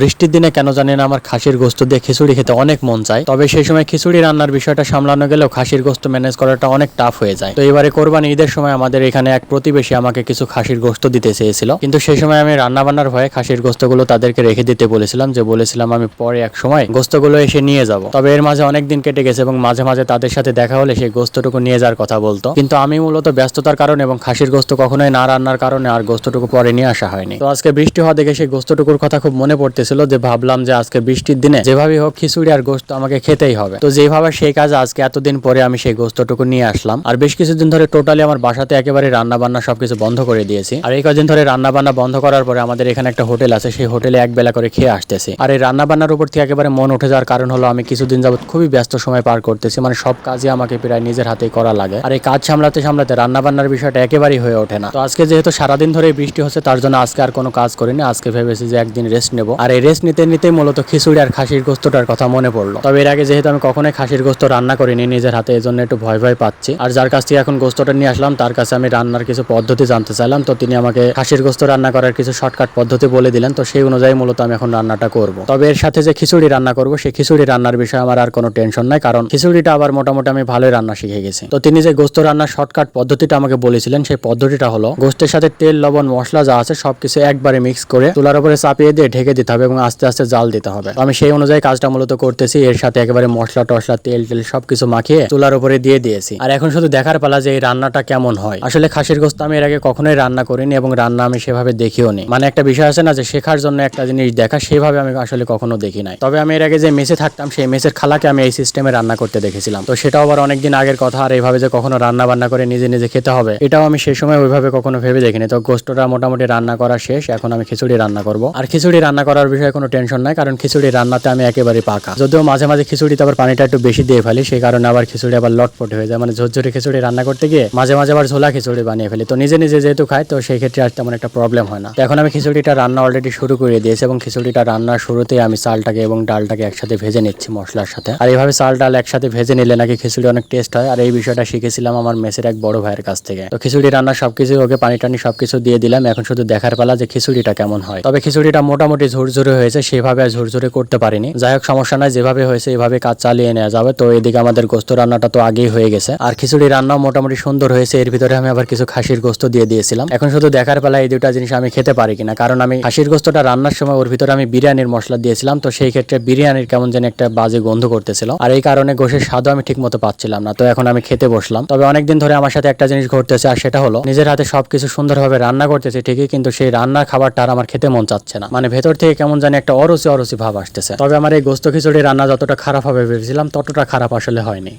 বৃষ্টির দিনে কেন জানি না আমার খাসির গোস্ত দিয়ে খিচুড়ি খেতে অনেক মন চায়। তবে সেই সময় খিচুড়ি রান্নার বিষয়টা সামলানো গেলেও খাসির গোস্ত ম্যানেজ করাটা অনেক টাফ হয়ে যায়। তো এবারে কোরবানি ঈদের সময় আমাদের এখানে এক প্রতিবেশী আমাকে কিছু খাসির গোস্ত দিতে চেয়েছিল। কিন্তু সেই সময় আমি রান্না বান্নার ভয়ে খাসির গোস্তগুলো তাদেরকে রেখে দিতে বলেছিলাম যে বলেছিলাম আমি পরে এক সময় গোস্তগুলো এসে নিয়ে যাব। তবে এর মাঝে অনেক দিন কেটে গেছে এবং মাঝে মাঝে তাদের সাথে দেখা হলে সেই গোস্তটুকু নিয়ে যাওয়ার কথা বলতো। কিন্তু আমি মূলত ব্যস্ততার কারণে এবং খাসির গোস্ত কখনোই না রান্নার কারণে আর গোস্তটুকু পরে নিয়ে আসা হয়নি। তো আজকে বৃষ্টি হওয়া দেখে সেই গোস্তটুকুর কথা খুব মনে পড়তেছিল যে ভাবলাম যে আজকে বৃষ্টির দিনে যেভাবে হোক খিচুড়ি আর গোস্ত আমাকে খেতেই হবে। তো যেভাবে সেই কাজ আজকে এতদিন পরে আমি সেই গোস্তটুকু নিয়ে আসলাম। আর বেশ কিছুদিন ধরে টোটালি আমার বাসাতে একেবারে রান্না বান্না সবকিছু বন্ধ করে দিয়েছি। আর এই কদিন ধরে রান্না বান্না বন্ধ করার পরে আমাদের এখানে একটা হোটেল আছে, সেই হোটেলে এক বেলা করে খেয়ে আসতেছি। আর এই রান্না বান্নার উপর থেকে একেবারে মন উঠে যাওয়ার কারণ হলো আমি কিছুদিন যাবত খুবই ব্যস্ত সময় পার করতেছি। মানে সব কাজই আমাকে প্রায় নিজের হাতেই করা লাগে। আর এই কাজ সামলাতে সামলাতে রান্না বান্নার বিষয়টা একেবারেই হয়ে ওঠে না। তো আজকে যেহেতু সারাদিন ধরে বৃষ্টি হচ্ছে, তার জন্য আজকে আর কোনো কাজ করিনি। আজকে ভেবেছি যে একদিন রেস্ট নেব। আর এই রেস্ট নিতে নিতেই মূলত খিচুড়ি আর খাসির গোস্তটার কথা মনে পড়ল। তবে এর আগে যেহেতু আমি কখনোই খাসির গোস্ত রান্না করিনি, নিজের হাতে এই জন্য একটু ভয় ভয় পাচ্ছি। আর যার কাছ থেকে এখন গোস্তটা নিয়ে আসলাম, তার কাছে আমি রান্নার কিছু পদ্ধতি জানতে চাইলাম। তো তিনি আমাকে খাসির গোস্ত রান্না করার কিছু শর্টকাট পদ্ধতি বলে দিলেন। তো সেই অনুযায়ী মূলত আমি এখন রান্নাটা করব। তবে এর সাথে যে খিচুড়ি রান্না করব, সেই খিচুড়ি রান্নার বিষয়ে আমার আর কোনো টেনশন নাই, কারণ খিচুড়িটা আবার মোটামুটি আমি ভালোই রান্না শিখে গেছি। তো তিনি যে গোস্ত রান্নার শর্টকাট পদ্ধতিটা আমাকে বলেছিলেন, সেই পদ্ধতিটা হলো, গোস্তের সাথে তেল, লবণ, মশলা যা আছে সবকিছু একবারে মিক্স করে চুলার উপরে চাপিয়ে দিয়ে ঢেকে দিতে হবে। এবং আস্তে আস্তে জাল দিতে হবে। আমি সেই অনুযায়ী কাজটা মূলত করতেছি। এর সাথে একেবারে মশলা টশলা, তেল টেল সবকিছু মাখিয়ে চুলার উপরে দিয়ে দিয়েছি। আর এখন শুধু দেখার পালা যে এই রান্নাটা কেমন হয়। আসলে খাসির গোস্ত আমি এর আগে কখনোই রান্না করিনি এবং রান্না আমি সেভাবে দেখিও নি। মানে একটা বিষয় আছে না যে শেখার জন্য একটা জিনিস দেখা, সেভাবে আমি আসলে কখনো দেখি নাই। তবে আমি এর আগে যে মেসে থাকতাম, সেই মেসের খালাকে আমি এই সিস্টেমে রান্না করতে দেখেছিলাম। তো সেটাও আবার অনেকদিন আগের কথা, আর এইভাবে যে কখনো রান্না বান্না করে নিজে নিজে খেতে হবে, এটাও আমি সেই সময় ওইভাবে কখনো ভেবে দেখিনি। তো গোস্তটা মোটামুটি রান্না করা শেষ, এখন আমি খিচুড়ি রান্না করব। আর খিচুড়ি রান্না করার বিষয়ে কোনো টেনশন নাই, কারণ খিচুড়ি রান্নাতে আমি একেবারে পাকা। যদিও মাঝে মাঝে খিচুড়িতে আবার পানিটা একটু বেশি দিয়ে ফেলি, সেই কারণে আবার খিচুড়ি আবার লটপট হয়ে যায়। মানে ঝরঝরে খিচুড়ি রান্না করতে গিয়ে মাঝে মাঝে আবার ঝোলা খিচুড়ি বানিয়ে ফেলি। তো নিজে নিজে যেহেতু খাই, তো সেই ক্ষেত্রে আর তেমন একটা প্রবলেম হয় না। এখন আমি খিচুড়িটা রান্না অলরেডি শুরু করে দিয়েছি এবং খিচুড়িটা রান্নার শুরুতেই আমি চালটাকে এবং ডালটাকে একসাথে ভেজে নিচ্ছি মশলার সাথে। আর এইভাবে চাল, ডাল একসাথে ভেজে নিলে নাকি খিচুড়ি অনেক টেস্ট হয়। আর এই বিষয়টা শিখেছিলাম আমার মেসের এক বড় ভাইয়ের কাছ থেকে। তো খিচুড়ি রান্না সবকিছু ওকে পানি টানি সবকিছু দিয়ে দিলাম। এখন শুধু দেখার পালা যে খিচুড়িটা কেমন হয়। তবে খিচুড়িটা মোটামুটি ঝুরঝুরে হয়েছে সেভাবে আর ঝুরঝুরে করতে পারিনি। যাই হোক, সমস্যা নাই যেভাবে হয়েছে এভাবে কাজ চালিয়ে নেওয়া যাবে। তো এদিকে আমাদের গোস্ত রান্নাটা তো আগেই হয়ে গেছে। আর খিচুড়ি রান্নাও মোটামুটি সুন্দর হয়েছে। এর ভিতরে আমি আবার কিছু খাসির গোস্ত দিয়ে দিয়েছিলাম। এখন শুধু দেখার পালা এই দুটা জিনিস আমি খেতে পারি কিনা। কারণ আমি খাসির গোস্তটা রান্নার সময় ওর ভিতরে আমি বিরিয়ানির মশলা দিয়েছিলাম। তো সেই ক্ষেত্রে বিরিয়ানির কেমন যেন একটা বাজে গন্ধ করতেছিল। আর এই কারণে গোশের স্বাদও আমি ঠিক মতো পাচ্ছিলাম না। তো এখন আমি খেতে বসলাম। তবে অনেকদিন ধরে আমার সাথে একটা জিনিস ঘটতেছে, আর সেটা হলো নিজের হাতে সবকিছু সুন্দরভাবে রান্না করতেছে ঠিকই, কিন্তু সেই রান্নার খাবারটা আর আমার খেতে মন চাচ্ছে না। মানে ভেতর থেকে কেমন জানি একটা অরসি অরসি ভাব আসতেছে। তবে আমার এই গোস্ত খিচুড়ি রান্না যতটা খারাপ হবে ভেবেছিলাম, ততটা খারাপ আসলে হয়নি।